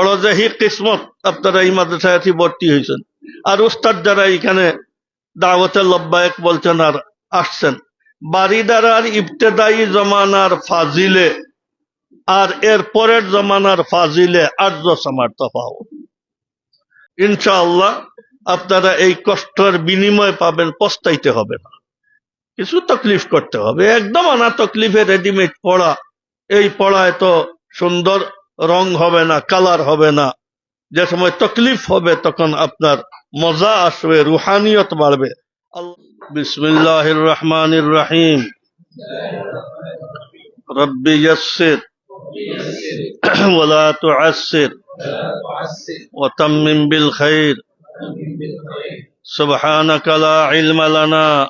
বড় জাহি কিসমত, আপনারা এই মাদ্রাসায় ভর্তি হয়েছেন। আর উস্তাদ যারা এখানে দাওয়াতে লব্বায়ক বলছেন আর আসছেন বাড়িদারার ইবতেদায়ী জমানার ফাজিলে আর এর পরের জমানার ফাজিলে আর্য সমার তফাওত ইনশাআল্লাহ, আপনারা এই কষ্টের বিনিময় পাবেন, পস্তাইতে হবে না। কিছু তকলিফ করতে হবে। একদম আনা তকলিফে রেডিমেড পড়া, এই পড়ায় তো সুন্দর রং হবে না কালার হবে না যে সময় তকলিফ হবে তখন আপনার মজা আসবে রুহানিয়ত বাড়বে বিসমিল্লাহ রহমান রহিম রব্বি ইয়াসসির ولا تعسر وتمم بالخير سبحانك لا علم لنا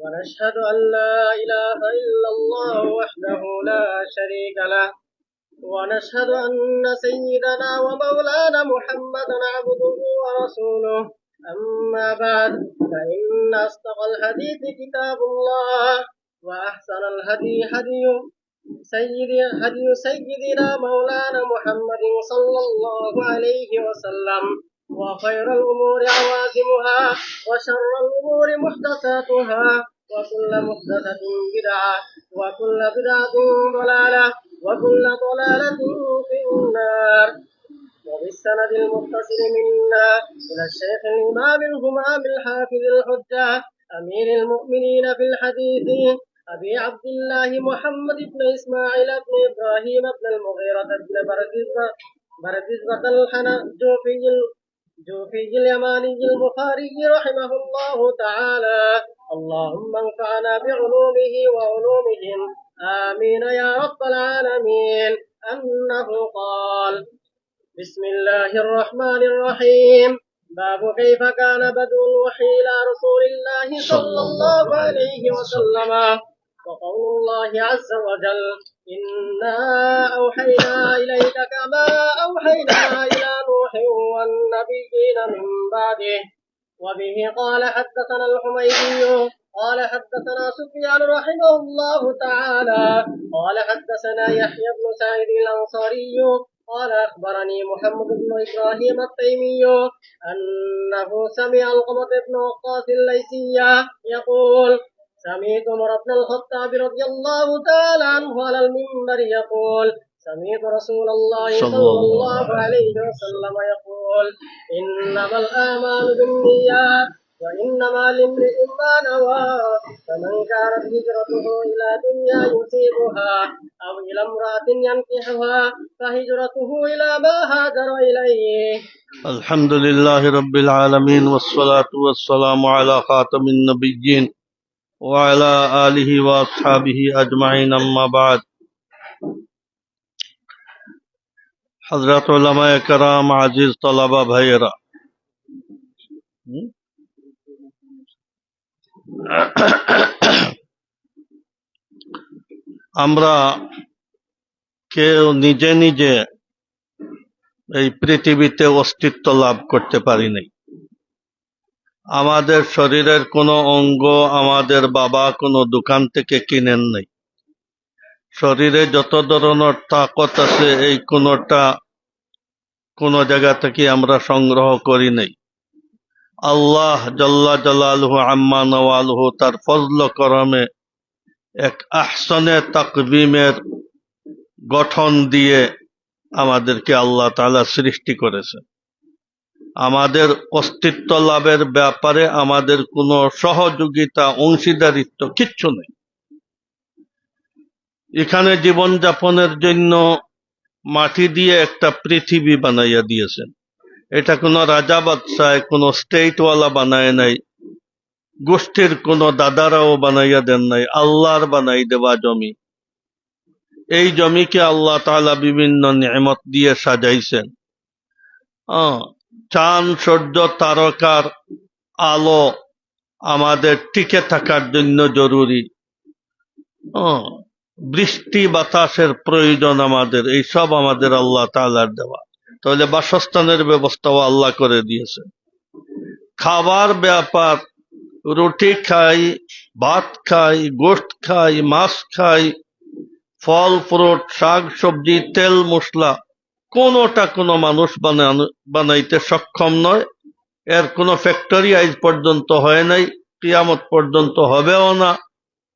ونشهد أن لا إله إلا الله وحده لا شريك له. ونشهد أن سيدنا ومولانا محمدا عبده ورسوله. أما بعد فإن أصدق الحديث كتاب الله وأحسن الهدي هدي سيد هدي سيدنا مولانا محمد صلى الله عليه وسلم. وخير الأمور عوازمها وشر الأمور محدثاتها. وكل محدثة بدعة وكل بدعة ضلالة وكل ضلالة في النار. وبالسند المتصل منا إلى الشيخ الإمام الهمام الحافظ الحجة أمير المؤمنين في الحديث أبي عبد الله محمد بن إسماعيل بن إبراهيم بن المغيرة بن برزبة برزبة الحنجوفي الجوفي اليماني البخاري رحمه الله تعالى. اللهم انفعنا بعلومه وعلومهم. آمين يا رب العالمين. أنه قال بسم الله الرحمن الرحيم. باب كيف كان بدء الوحي إلى رسول الله صلى الله عليه وسلم. وقول الله عز وجل إنا أوحينا إليك كما أوحينا والنبيين من بعده. وبه قال حدثنا الحميدي قال حدثنا سفيان رحمه الله تعالى قال حدثنا يحيى بن سعيد الأنصاري قال أخبرني محمد بن إبراهيم التيمي أنه سمع القمة بن وقاص الليثي يقول سمعت عمر بن الخطاب رضي الله تعالى عنه على المنبر يقول سمعت رسول الله صلى الله عليه وسلم. يقول إنما الأعمال بالنيات وإنما لامرئ ما نوى فمن كانت هجرته إلى دنيا يصيبها أو إلى امرأة ينكحها فهجرته إلى ما هاجر إليه. الحمد لله رب العالمين والصلاة والسلام على خاتم النبيين وعلى آله وأصحابه أجمعين أما بعد. হজরত কারাম, আজিজ, তলাবা ভাইয়েরা। আমরা কেউ নিজে নিজে এই পৃথিবীতে অস্তিত্ব লাভ করতে পারিনি আমাদের শরীরের কোনো অঙ্গ আমাদের বাবা কোনো দোকান থেকে কিনেন নাই। শরীরে যত ধরনের তাকত আছে, এই কোনোটা কোনো জায়গা থেকে আমরা সংগ্রহ করি নাই। আল্লাহ জল্লা জালালহু আম্মা নওয়ালহু তার ফজল করমে এক আহসনে তাকবিমের গঠন দিয়ে আমাদেরকে আল্লাহ তাআলা সৃষ্টি করেছে আমাদের অস্তিত্ব লাভের ব্যাপারে আমাদের কোনো সহযোগিতা, অংশীদারিত্ব কিচ্ছু নেই। এখানে জীবনযাপনের জন্য মাটি দিয়ে একটা পৃথিবী বানাইয়া দিয়েছেন। এটা কোনো রাজা বাদশাহ, কোনো স্টেটওয়ালা বানায় নাই, গোষ্ঠীর কোনো দাদারাও বানাইয়া দেন নাই, আল্লাহর বানাই দেওয়া জমি। এই জমিকে আল্লাহ তাআলা বিভিন্ন নিয়ামত দিয়ে সাজাইছেন। চাঁদ সূর্য, তারকার আলো আমাদের টিকে থাকার জন্য জরুরি। বৃষ্টি বাতাসের প্রয়োজন আমাদের, এই সব আমাদের আল্লাহ তালার দেওয়া। তাহলে বাসস্থানের ব্যবস্থাও আল্লাহ করে দিয়েছে। খাবার ব্যাপার, রুটি খাই, ভাত খাই, গোশত খাই, মাছ খাই, ফল, ফ্রুট, শাক, সবজি, তেল, মশলা, কোনোটা কোনো মানুষ বানাইতে সক্ষম নয়। এর কোনো ফ্যাক্টরি আজ পর্যন্ত হয় নাই, কিয়ামত পর্যন্ত হবেও না।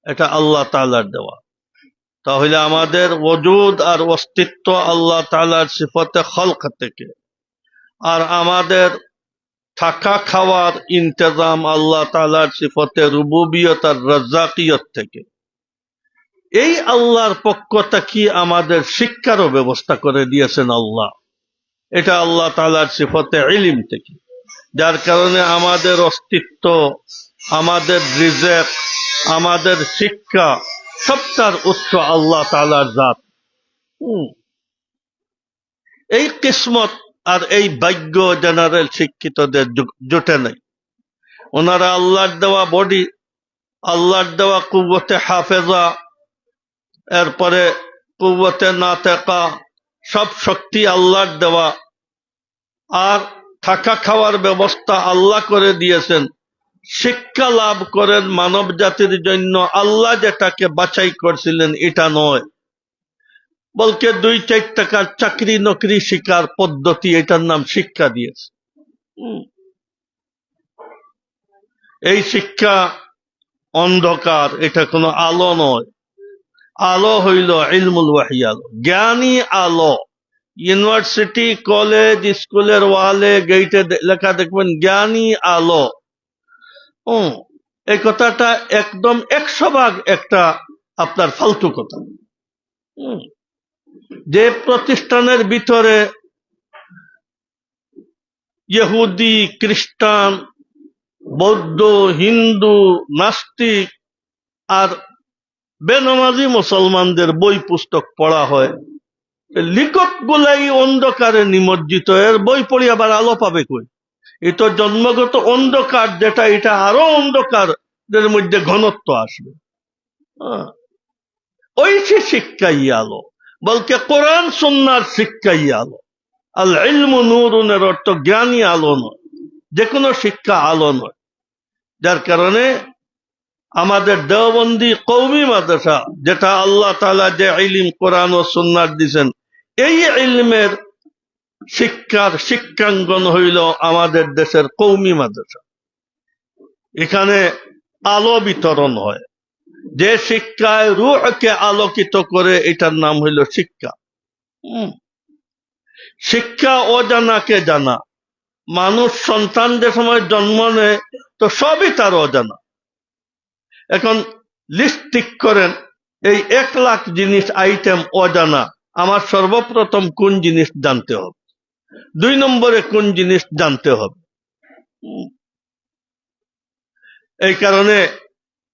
এটা আল্লাহ তালার দেওয়া। তাহলে আমাদের ওজুদ আর অস্তিত্ব আল্লাহ তালার সিফতে খলক থেকে। আর আমাদের থাকা খাওয়ার ইন্তজাম আল্লাহ তালার সিফতে রুবুবিয়ত আর রাজ্জাকিয়ত থেকে। এই আল্লাহর পক্ষ কি আমাদের শিক্ষারও ব্যবস্থা করে দিয়েছেন আল্লাহ। এটা আল্লাহ তালার সিফতে ইলিম থেকে। যার কারণে আমাদের অস্তিত্ব, আমাদের রিজেক, আমাদের শিক্ষা সবটার উৎস আল্লাহ তাআলার জাত। এই কিসমত আর এই ভাগ্য জেনারেল শিক্ষিতদের জুটে নাই। ওনারা আল্লাহর দেওয়া বডি আল্লাহর দেওয়া কুবতে হাফেজা, এরপরে কুবতে না নাতেকা, সব শক্তি আল্লাহর দেওয়া। আর থাকা খাওয়ার ব্যবস্থা আল্লাহ করে দিয়েছেন। শিক্ষা লাভ করেন মানব জাতির জন্য। আল্লাহ যেটাকে বাছাই করছিলেন, এটা নয়। বলকে দুই চার টাকার চাকরি নকরি শিকার পদ্ধতি, এটার নাম শিক্ষা দিয়েছে। এই শিক্ষা অন্ধকার, এটা কোনো আলো নয়। আলো হইল ইলমুল ওয়াহি, আলো। জ্ঞানী আলো। ইউনিভার্সিটি, কলেজ, স্কুলের ওয়ালে, গেইটে লেখা দেখবেন, জ্ঞানী আলো। এই কথাটা একদম একশো ভাগ একটা আপনার ফালতু কথা। যে প্রতিষ্ঠানের ভিতরে ইহুদি, খ্রিস্টান, বৌদ্ধ, হিন্দু, নাস্তিক আর বেনামাজি মুসলমানদের বই পুস্তক পড়া হয় লিখক গুলাই অন্ধকারে নিমজ্জিত এর বই পড়ি আবার আলো পাবে কই এ তো জন্মগত অন্ধকার, যেটা এটা আরও অন্ধকার এর মধ্যে ঘনত্ব আসবে। হ্যাঁ। ওই সে শিক্ষাই আলো, বলকে কোরআন সন্ন্যার শিক্ষাই আলো। আল ইলমু নূরুনের অর্থ জ্ঞানী আলো নয় যে কোনো শিক্ষা আলো নয়। যার কারণে আমাদের দেওবন্দি কৌমি মাদ্রাসা, যেটা আল্লাহ তালা যে ইলিম, কোরআন ও সুন্নার দিছেন, এই ইলমের শিক্ষার শিক্ষাঙ্গন হইল আমাদের দেশের কৌমি মাদ্রাসা। এখানে আলো বিতরণ হয়। যে শিক্ষায় রুহকে আলোকিত করে এটার নাম হইল শিক্ষা। শিক্ষা অজানাকে জানা। মানুষ সন্তান যে সময় জন্ম নেয় তো সবই তার অজানা। এখন লিস্ট ঠিক করেন, এই এক লাখ জিনিস আইটেম অজানা। আমার সর্বপ্রথম কোন জিনিস জানতে হবে? দুই নম্বরে কোন জিনিস জানতে হবে? এই কারণে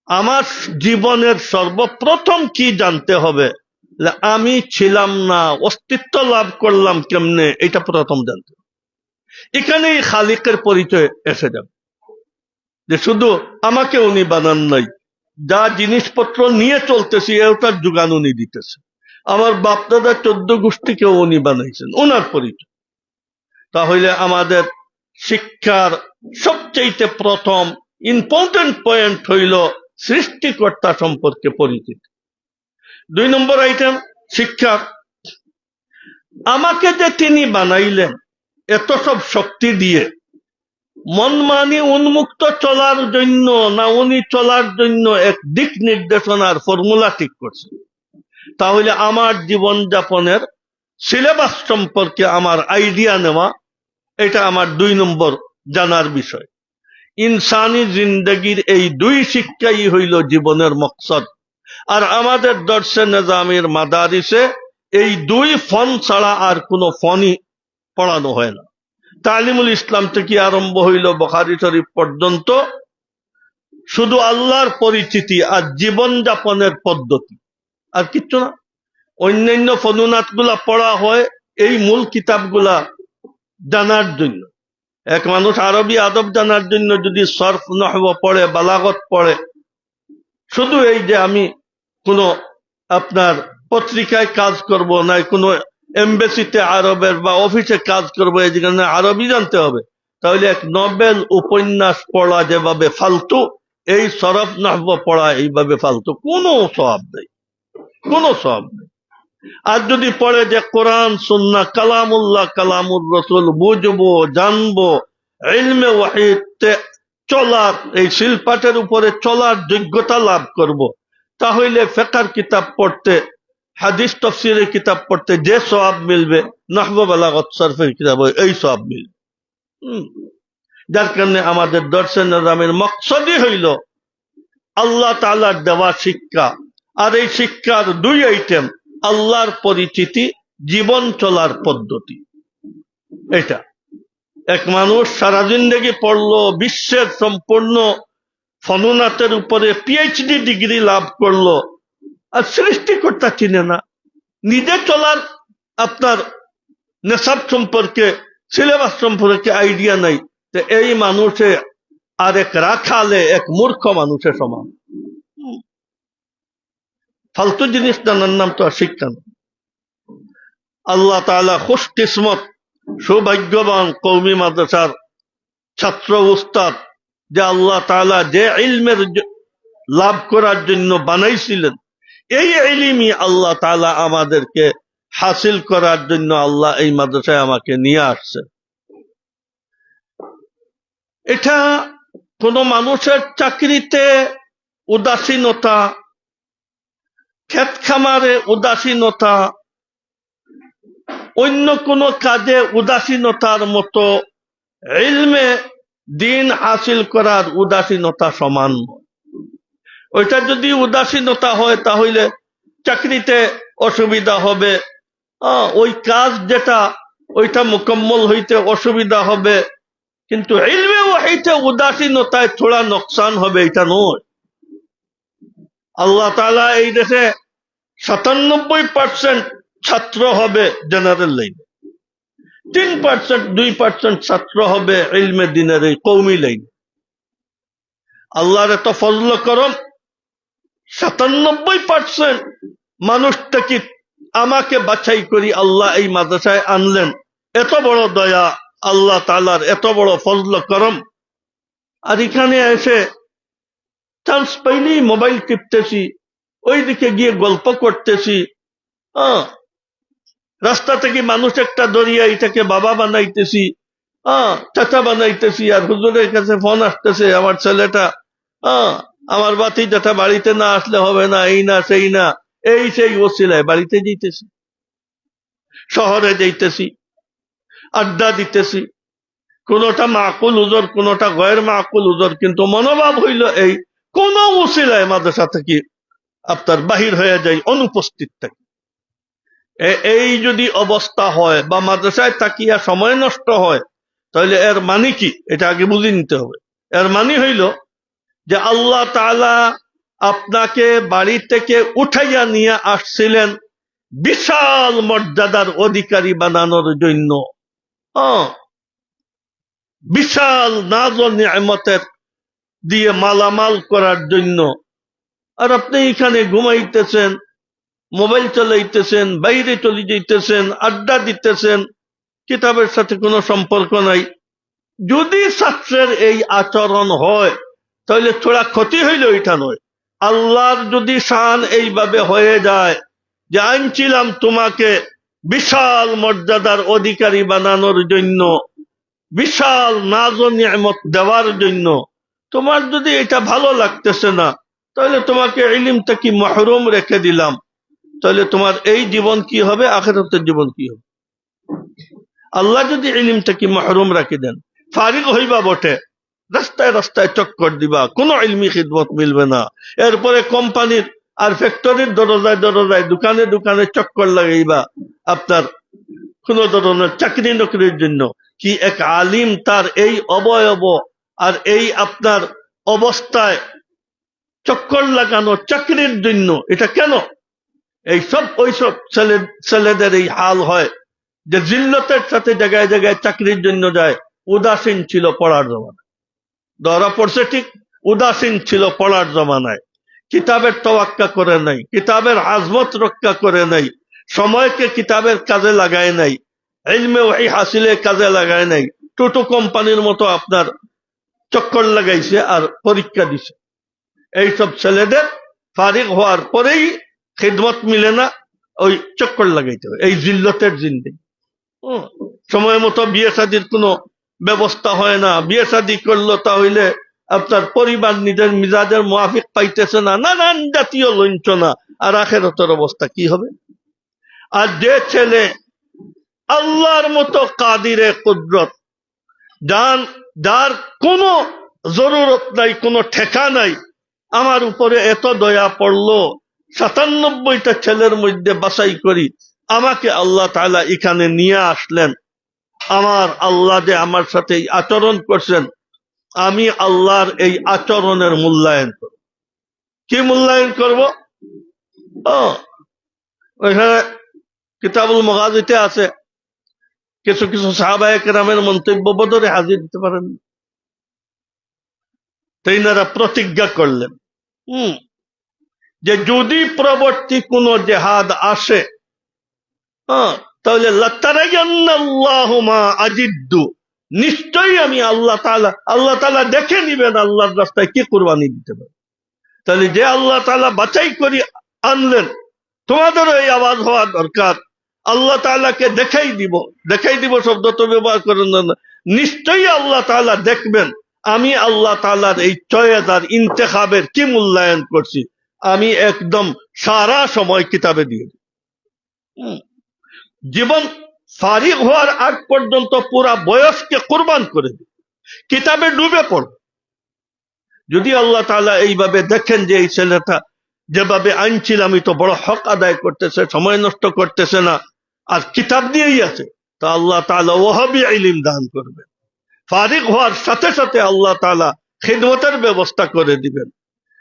আমার জীবনের সর্বপ্রথম কি জানতে হবে? আমি ছিলাম না, অস্তিত্ব লাভ করলাম কেমনে? এটা প্রথম জানতে। এখানেই খালিকের পরিচয় এসে যাবে। যে শুধু আমাকে উনি বানান নাই, যা জিনিসপত্র নিয়ে চলতেছি ওটার যোগান উনি দিতেছে। আমার বাপদাদা চোদ্দ গোষ্ঠীকেও উনি বানাইছেন ওনার পরিচয়। তাহলে আমাদের শিক্ষার সবচেয়ে প্রথম ইম্পর্টেন্ট পয়েন্ট হইল সৃষ্টিকর্তা সম্পর্কে পরিচিত। দুই নম্বর আইটেম শিক্ষা। আমাকে যে তিনি বানাইলেন, এত সব শক্তি দিয়ে, মন মানি উন্মুক্ত চলার জন্য না উনি চলার জন্য এক দিক নির্দেশনার ফর্মুলা ঠিক করছে। তাহলে আমার জীবন যাপনের সিলেবাস সম্পর্কে আমার আইডিয়া নেওয়া এটা আমার দুই নম্বর জানার বিষয়। ইনসানি জিন্দগির এই দুই শিক্ষাই হইল জীবনের মকসদ। আর আমাদের দর্শে নিজামের মাদারিসে এই দুই ফন ছাড়া আর কোনো ফনই পড়ানো হয় না। তালিমুল ইসলাম থেকে আরম্ভ হইল বখারি শরীফ পর্যন্ত। শুধু আল্লাহর পরিচিতি আর জীবন যাপনের পদ্ধতি। আর কিচ্ছু না। অন্যান্য ফনুনাতগুলা পড়া হয়, এই মূল কিতাবগুলা জানার জন্য। এক মানুষ আরবি আদব জানার জন্য যদি সর্ফ নহব পড়ে, বালাগত পড়ে, শুধু এই যে আমি কোনো আপনার পত্রিকায় কাজ করব না কোনো এমবেসিতে আরবের বা অফিসে কাজ করব, এই জন্য আরবি জানতে হবে, তাহলে এক নবেল উপন্যাস পড়া যেভাবে ফালতু, এই সরফ নহব পড়া এইভাবে ফালতু। কোনো সব নেই। কোনো সব নেই। আর যদি পড়ে যে কোরআন সুন্না কালামুল্লাহ, কালামুর রসুল, বুঝব, জানব, ইলমে ওয়াহিদতে চলার, এই শিল্পাটের উপরে চলার যোগ্যতা লাভ করব। তাহলে ফেকার কিতাব পড়তে, হাদিস তফসিরের কিতাব পড়তে যে সব মিলবে নহবালাগত কিতাব, এই সব মিলবে। যার কারণে আমাদের দর্শন নিজামের মকসদই হইল আল্লাহ তালার দেওয়া শিক্ষা, আর এই শিক্ষার দুই আইটেম আল্লাহর পরিচিতি, জীবন চলার পদ্ধতি। এটা। এক মানুষ সারা জিন্দগি পড়ল, বিশ্বের সম্পূর্ণ ফনুনাতের উপরে পিএইচডি ডিগ্রি লাভ করল, আর সৃষ্টিকর্তা চিনে না। নিজে চলার আপনার নেশাব সম্পর্কে, সিলেবাস সম্পর্কে আইডিয়া নাই। এই মানুষে আর এক রাখালে এক মূর্খ মানুষের সমান। ফালতু জিনিস জানার নাম তো আর না। আল্লাহ তাআলা খুশ কিসমত, সৌভাগ্যবান কৌমি মাদ্রাসার ছাত্র উস্তাদ যে আল্লাহ তাআলা যে ইলমের লাভ করার জন্য বানাইছিলেন, এই ইলিমই আল্লাহ তালা আমাদেরকে হাসিল করার জন্য আল্লাহ এই মাদ্রাসায় আমাকে নিয়ে আসছে। এটা কোন মানুষের চাকরিতে উদাসীনতা ক্ষেত খামারে উদাসীনতা, অন্য কোনো কাজে উদাসীনতার মতো ইলমে দিন হাসিল করার উদাসীনতা সমান ওইটা যদি উদাসীনতা হয় তাহলে চাকরিতে অসুবিধা হবে। ওই কাজ যেটা, ওইটা মোকাম্মল হইতে অসুবিধা হবে। কিন্তু ইলমে ওয়াহিতে উদাসীনতায় থোড়া নোকসান হবে, এটা নয়। আল্লাহ তালা এই দেশে সাতানব্বই পার্সেন্ট ছাত্র হবে জেনারেল লাইনে তিন পার্সেন্ট দুই পার্সেন্ট ছাত্র হবে ইলমে দিনের এই কৌমি লাইনে আল্লাহর এত ফজল করম, সাতানব্বই পার্সেন্ট মানুষটাকে আমাকে বাছাই করি আল্লাহ এই মাদ্রাসায় আনলেন। এত বড় দয়া, আল্লাহ তালার এত বড় ফজল করম। আর এখানে এসে চান্স পাইলেই মোবাইল টিপতেছি, ওইদিকে গিয়ে গল্প করতেছি। হ্যাঁ রাস্তা থেকে মানুষ একটা দরিয়া এটাকে বাবা বানাইতেছি হ্যাঁ চাচা বানাইতেছি আর হুজুরের কাছে ফোন আসতেছে, আমার ছেলেটা হ্যাঁ আমার বাতি যেটা বাড়িতে না আসলে হবে না, এই না, সেই না, এই সেই ওসিলায় বাড়িতে যাইতেছি শহরে যাইতেছি আড্ডা দিতেছি। কোনোটা মাকুল উজর, কোনোটা গয়ের মাকুল উজর, কিন্তু মনোভাব হইল এই কোন উসিলায় মাদ্রাসা থেকে আপনার বাহির হয়ে যায় অনুপস্থিত থাকে। এই যদি অবস্থা হয় বা মাদ্রাসায় তাকিয়া সময় নষ্ট হয়, তাহলে এর মানে কি? এটা আগে বুঝে নিতে হবে। এর মানে হইল যে আল্লাহ আপনাকে বাড়ি থেকে উঠাইয়া নিয়ে আসছিলেন বিশাল মর্যাদার অধিকারী বানানোর জন্য। হ্যাঁ বিশাল নাজ নিয়ামতের দিয়ে মালামাল করার জন্য। আর আপনি এখানে ঘুমাইতেছেন, মোবাইল চালাইতেছেন, বাইরে চলে যাইতেছেন, আড্ডা দিতেছেন, কিতাবের সাথে কোনো সম্পর্ক নাই। যদি ছাত্রের এই আচরণ হয়, তাহলে থোড়া ক্ষতি হইল এটা নয়। আল্লাহর যদি শান এইভাবে হয়ে যায় যে, আনছিলাম তোমাকে বিশাল মর্যাদার অধিকারী বানানোর জন্য, বিশাল নাজ নিয়ামত দেওয়ার জন্য তোমার যদি এটা ভালো লাগতেছে না, তাহলে তোমাকে ইলিম কি মহরুম রেখে দিলাম। তাহলে তোমার এই জীবন কি হবে? আখেরাতের জীবন কি হবে? আল্লাহ যদি ইলিমটাকে মাহরুম রাখি দেন ফারিক হইবা বটে। রাস্তায় রাস্তায় চক্কর দিবা, কোনো ইলমি খিদমত মিলবে না। এরপরে কোম্পানির আর ফ্যাক্টরির দরজায় দরজায়, দোকানে দোকানে চক্কর লাগাইবা। আপনার কোন ধরনের চাকরি নকরির জন্য কি এক আলিম তার এই অবয়ব আর এই আপনার অবস্থায় চক্কর লাগানো, চাকরির জন্য, এটা কেন? এই সব ওইসব ছেলে ছেলেদের এই হাল হয় যে জিল্লতের সাথে জায়গায় জায়গায় চাকরির জন্য যায়। উদাসীন ছিল পড়ার জমানায়। ধরা পড়ছে ঠিক উদাসীন ছিল পড়ার জমানায়। কিতাবের তোয়াক্কা করে নাই, কিতাবের আজমত রক্ষা করে নাই, সময়কে কিতাবের কাজে লাগায় নাই, ইলমে ওয়াহি হাসিলে কাজে লাগায় নাই। টোটো কোম্পানির মতো আপনার চক্কর লাগাইছে আর পরীক্ষা দিছে। এইসব ছেলেদের ফারিক হওয়ার পরেই খিদমত মিলে না ওই চক্কর লাগাইতে হবে এই জিল্লতের জিন্দি। সময় মতো বিয়ে শাদির কোনো ব্যবস্থা হয় না। বিয়ে শাদি করল তাহলে আপনার পরিবার নিজের মিজাজের মুআফিক পাইতেছে না, নানান জাতীয় লঞ্চনা আর আখেরতের অবস্থা কি হবে? আর যে ছেলে আল্লাহর মতো কাদিরে কুদরত, যান যার কোনো জরুরত নাই, কোনো ঠেকা নাই। আমার উপরে এত দয়া পড়ল, সাতানব্বইটা ছেলের মধ্যে বাছাই করি, আমাকে আল্লাহ তাআলা এখানে নিয়ে আসলেন। আমার আল্লাহ যে আমার সাথে এই আচরণ করছেন, আমি আল্লাহর এই আচরণের মূল্যায়ন করব। কি মূল্যায়ন করব? ওইখানে কিতাবুল মগাজিতে আছে কিছু কিছু সাহাবায়ক রামের মন্তব্য বদরে হাজির দিতে পারেন। তাইনারা প্রতিজ্ঞা করলেন, হুম, যে যদি প্রবর্তী কোন জেহাদ আসে হ্যাঁ তাহলে আজিদ্দু। নিশ্চয়ই আমি আল্লাহ তাআলা আল্লাহ তাআলা দেখে নিবেন আল্লাহর রাস্তায় কি কুরবানি দিতে পারে। তাহলে যে আল্লাহ তাআলা বাছাই করি আনলেন, তোমাদেরও এই আওয়াজ হওয়া দরকার। আল্লাহ তাআলাকে দেখাই দিব দেখাই দিব শব্দ তো ব্যবহার করেন না। নিশ্চয়ই আল্লাহ তাআলা দেখবেন, আমি আল্লাহ তাআলার এই চয়েস ইন্তেখাবের কি মূল্যায়ন করছি, আমি একদম সারা সময় কিতাবে দিয়ে দিই। জীবন ফারিগ হওয়ার আগ পর্যন্ত পুরা বয়সকে কোরবান করে দিই কিতাবে ডুবে পড় যদি আল্লাহ তাআলা এইভাবে দেখেন যে এই ছেলেটা যেভাবে আইনছিল আমি তো বড় হক আদায় করতেছে, সময় নষ্ট করতেছে না, আর কিতাব দিয়েই আছে, তা আল্লাহ তাআলা ওহাবি ইলিম দান করবে ফারিক হওয়ার সাথে সাথে আল্লাহ তাআলা খিদমতের ব্যবস্থা করে দিবেন।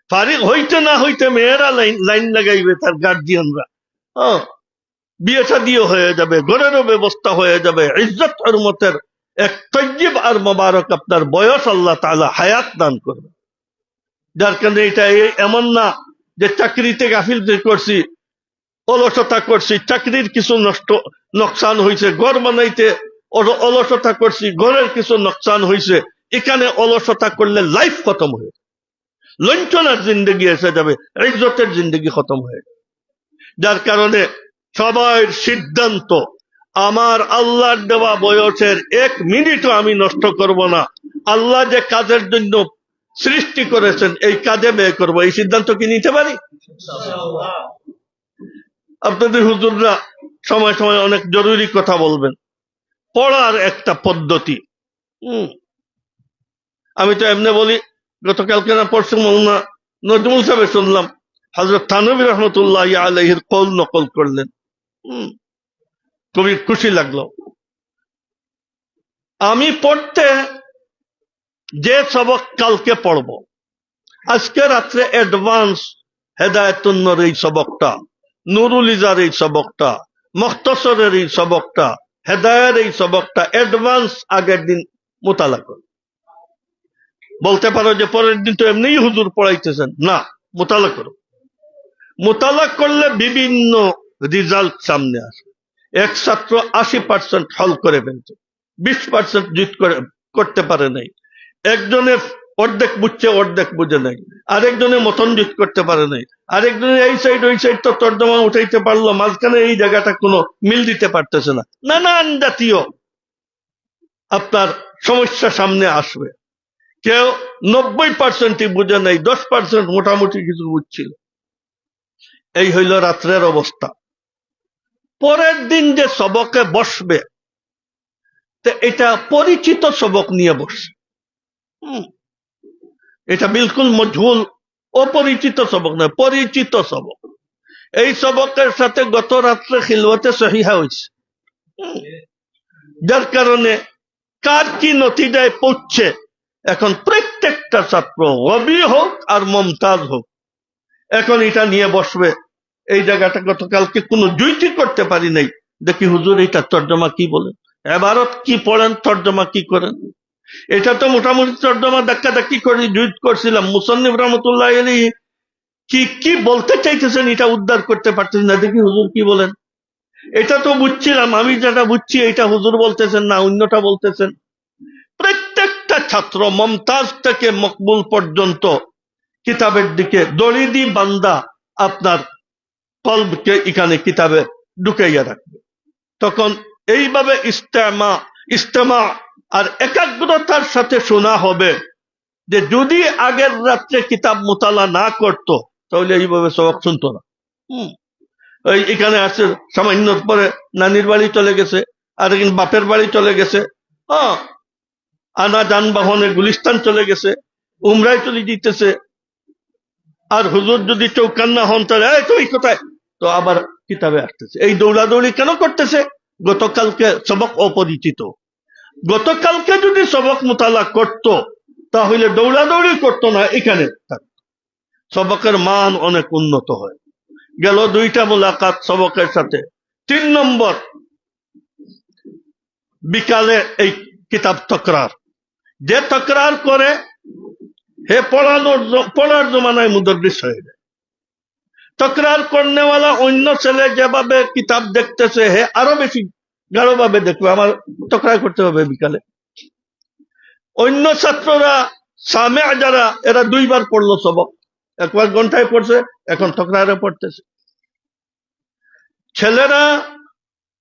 ফারিক হইতে না হইতে মেয়েরা লাইন লাইন লাগাইবে তার গার্জিয়ানরা হ্যাঁ বিয়ে শাদিও হয়ে যাবে, ঘরেরও ব্যবস্থা হয়ে যাবে, ইজ্জত হরমতের এক তৈজিব আর মোবারক আপনার বয়স আল্লাহ তাআলা হায়াত দান করবে। যার কারণে এটা এমন না যে চাকরিতে গাফিল করছি, অলসতা করছি, চাকরির কিছু নষ্ট, নকশান হয়েছে ঘর বানাইতে অলসতা করছি, ঘরের কিছু নকশান হয়েছে এখানে অলসতা করলে লাইফ খতম হয়ে লঞ্চনার জিন্দগি এসে যাবে, ইজ্জতের জিন্দগি খতম হয়ে যার কারণে সবার সিদ্ধান্ত, আমার আল্লাহর দেওয়া বয়সের এক মিনিটও আমি নষ্ট করব না। আল্লাহ যে কাজের জন্য সৃষ্টি করেছেন, এই কাজে ব্যয় করব, এই সিদ্ধান্ত কি নিতে পারি? আপনাদের হুজুররা সময় সময় অনেক জরুরি কথা বলবেন। পড়ার একটা পদ্ধতি। আমি তো এমনি বলি, গতকালকে না পরশু মৌনা নজমুল সাহেব শুনলাম হজরত থানবী রহমতুল্লাহ আলহির কল নকল করলেন। খুবই খুশি লাগল। আমি পড়তে যে সবক কালকে পড়ব। আজকে রাত্রে অ্যাডভান্স হেদায়তুন্নর এই সবকটা, নুরুল ইজার এই সবকটা, মখতসরের এই সবকটা, হেদায়ের এই সবকটা অ্যাডভান্স আগের দিন মোতালা করো বলতে পারো যে পরের দিন তো এমনিই হুজুর পড়াইতেছেন। না, মোতালা করো মোতালা করলে বিভিন্ন রেজাল্ট সামনে আসে। এক ছাত্র আশি পার্সেন্ট হল করে ফেলছে, বিশ পার্সেন্ট জিত করে, করতে পারে নাই। একজনে অর্ধেক বুঝছে, অর্ধেক বুঝে নাই। আরেকজনে মতন জিত করতে পারে নাই। আরেকজনে এই সাইড ওই সাইড তো তর্জমা উঠাইতে পারল, মাঝখানে এই জায়গাটা কোনো মিল দিতে পারতেছে না। নানান জাতীয় আপনার সমস্যা সামনে আসবে। কেউ নব্বই পার্সেন্টই বুঝে নাই, দশ পার্সেন্ট মোটামুটি কিছু বুঝছিল। এই হইল রাত্রের অবস্থা। পরের দিন যে সবকে বসবে এটা পরিচিত সবক নিয়ে হুম। এটা বিলকুল মজহুল, অপরিচিত সবক নয়, পরিচিত সবক। এই সবকের সাথে গত রাত্রে খিলওয়াতে সহিহা হয়েছে যার কারণে কার কি নতিজায় পড়ছে, এখন প্রত্যেকটা ছাত্র রবি হোক আর মমতাজ হোক, এখন এটা নিয়ে বসবে। এই জায়গাটা গতকালকে কোনো জুইটি করতে পারি নাই। দেখি হুজুর এটা তর্জমা কি বলেন এবারত কি পড়েন, তর্জমা কি করেন? এটা তো মোটামুটি তর্জমা ধাক্কা ধাক্কি করে জুইট করছিলাম। মুসন্নিব রহমতুল্লাহ আলী কি কি বলতে চাইতেছেন এটা উদ্ধার করতে পারতেছেন না। দেখি হুজুর কি বলেন। এটা তো বুঝছিলাম, আমি যেটা বুঝছি এটা হুজুর বলতেছেন না অন্যটা বলতেছেন। প্রত্যেকটা ছাত্র মমতাজ থেকে মকবুল পর্যন্ত কিতাবের দিকে দরিদি বান্দা আপনার কলবকে এখানে কিতাবে ঢুকাইয়া রাখবে। তখন এইভাবে ইস্তেমা ইস্তেমা আর একাগ্রতার সাথে শোনা হবে যে যদি আগের রাত্রে কিতাব মোতালা না করত, তাহলে এইভাবে সবক শুনতো না। ওই এখানে আছে, সামান্য পরে নানির বাড়ি চলে গেছে আর একদিন বাপের বাড়ি চলে গেছে হ্যাঁ। আনা যানবাহনে গুলিস্তান চলে গেছে উমরাই চলে দিতেছে আর হুজুর যদি চৌকান্না হন, তাহলে, এই, তুই কোথায়? তো আবার কিতাবে আসতেছে। এই দৌড়াদৌড়ি কেন করতেছে? গতকালকে সবক অপরিচিত। গতকালকে যদি সবক মোতালা করত, তাহলে দৌড়াদৌড়ি করতো না, এখানে সবকের মান অনেক উন্নত হয়। গেল দুইটা মোলাকাত সবকের সাথে। তিন নম্বর, বিকালে এই কিতাব তকরার। যে তকরার করে, হে পড়ানোর পড়ার জমানায় মুদর্রিস হয়ে যায়। তকরার করনেওয়ালা অন্য ছেলে যেভাবে কিতাব দেখতেছে, হে আরও বেশি গাঢ় ভাবে দেখবে, আমার তকরার করতে হবে বিকালে। অন্য ছাত্ররা সামে যারা, এরা দুইবার পড়ল সবক। একবার ঘন্টায় পড়ছে, এখন তকরারে পড়তেছে। ছেলেরা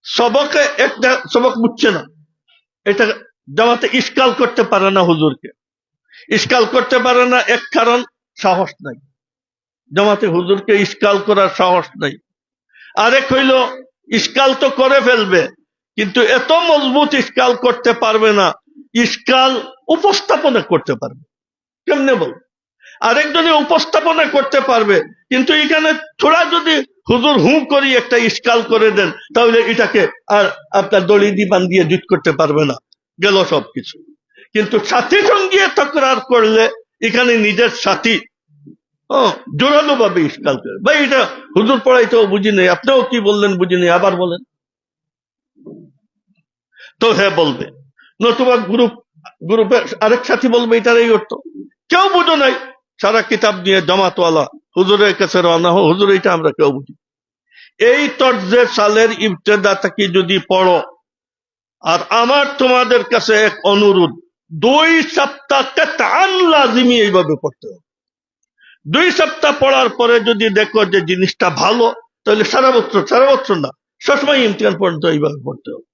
সবকে একটা সবক বুঝছে না। এটা জামাতে ইস্কাল করতে পারে না হুজুরকে। ইস্কাল করতে পারে না এক কারণ, সাহস নাই। জামাতে হুজুরকে ইস্কাল করার সাহস নাই। আরেক হইল ইস্কাল তো করে ফেলবে। কিন্তু এত মজবুত ইস্কাল করতে পারবে না ইস্কাল উপস্থাপনা করতে পারবে। কেমনে বল? আরেকজনে উপস্থাপনা করতে পারবে, কিন্তু এখানে থোড়া যদি হুজুর হু করি একটা ইস্কাল করে দেন, তাহলে এটাকে আর আপনার দড়ি দিবান দিয়ে জুট করতে পারবে না, গেল সবকিছু কিন্তু সাথী সঙ্গে তকরার করলে এখানে নিজের সাথী জোরালো ভাবে ইস্কাল করে। ভাই, এটা হুজুর পড়াইতেও বুঝি নেই, আপনিও কি বললেন বুঝি নেই, আবার বলেন। তো হ্যাঁ বলবে। নতুবা গ্রুপ গ্রুপে আরেক সাথী বলবে এটার এই অর্থ। কেউ বুঝো নাই, সারা কিতাব নিয়ে জমাতওয়ালা, হুজুরের কাছে রানা হো হুজুর, এটা আমরা কেউ বুঝি এই তর্জে সালের ইবতেদা থেকে যদি পড়ো, আর আমার তোমাদের কাছে এক অনুরোধ, দুই সপ্তাহকে টান লাজিমি এইভাবে পড়তে হবে। দুই সপ্তাহ পড়ার পরে যদি দেখো যে জিনিসটা ভালো, তাহলে সারা বছর সারা বছর না, সবসময় ইমতিহান পর্যন্ত এইভাবে পড়তে হবে।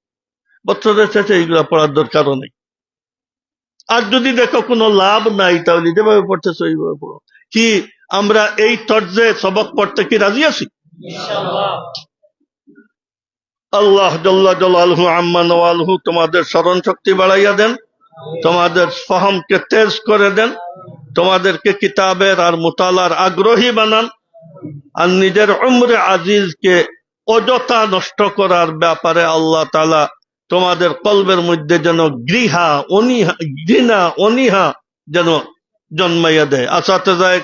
বছরের শেষে এইগুলা পড়ার দরকারও নেই। আর যদি দেখো কোনো লাভ নাই, তাহলে যেভাবে পড়তেছো এইভাবে পড়ো। কি আমরা এই তর্জে সবক পড়তে কি রাজি আছি? আল্লাহ জল্লা জলালহু আম্মা নওয়ালহু তোমাদের স্মরণ শক্তি বাড়াইয়া দেন, তোমাদের ফহমকে তেজ করে দেন, তোমাদেরকে কিতাবের আর মোতালার আগ্রহী বানান, আর নিজের উমরে আজিজকে অযথা নষ্ট করার ব্যাপারে আল্লাহ তালা তোমাদের কলবের মধ্যে যেন গৃহা, অনিহা, ঘৃণা, অনিহা যেন জন্মাইয়া দেয়। আসাতেজায়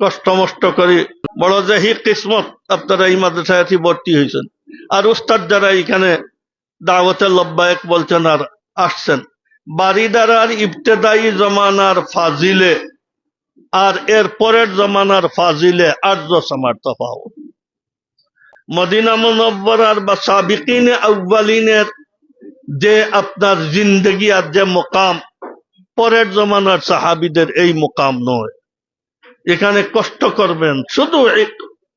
কষ্ট মষ্ট করি। বড় জাহি কিসমত আপনারা এই মাদ্রাসায় ভর্তি হয়েছেন আর উস্তাদ যারা এখানে দাওয়াতে লব্বায়ক বলছেন আর আসছেন। বাড়িদারার ইবতেদায়ী জমানার ফাজিলে আর এর পরের জমানার ফাজিলে আর্য সমার তফাওত মদিনা মুনব্বরার বা সাবিকিন আউ্বালিনের যে আপনার জিন্দগি আর যে মোকাম, পরের জমানার সাহাবিদের এই মোকাম নয়। এখানে কষ্ট করবেন শুধু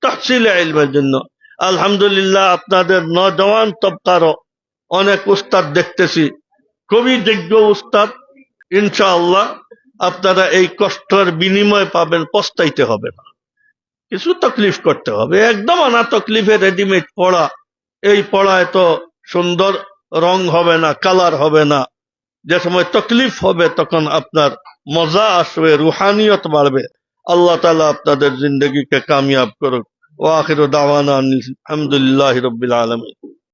তহসিলে ইলমের জন্য। আলহামদুলিল্লাহ আপনাদের নজওয়ান তবকারও অনেক উস্তাদ দেখতেছি, খুবই যোগ্য উস্তাদ। ইনশাআল্লাহ আপনারা এই কষ্টের বিনিময় পাবেন, পস্তাইতে হবে না। কিছু তকলিফ করতে হবে। একদম আনা তকলিফে রেডিমেড পড়া। এই পড়া এত সুন্দর রং হবে না কালার হবে না। যে সময় তকলিফ হবে তখন আপনার মজা আসবে, রুহানিয়ত বাড়বে। আল্লাহ তালা আপনাদের জিন্দগিকে কামিয়াব করুক। ও আখির দাওয়ানা আলহামদুলিল্লাহ রবিল আলমী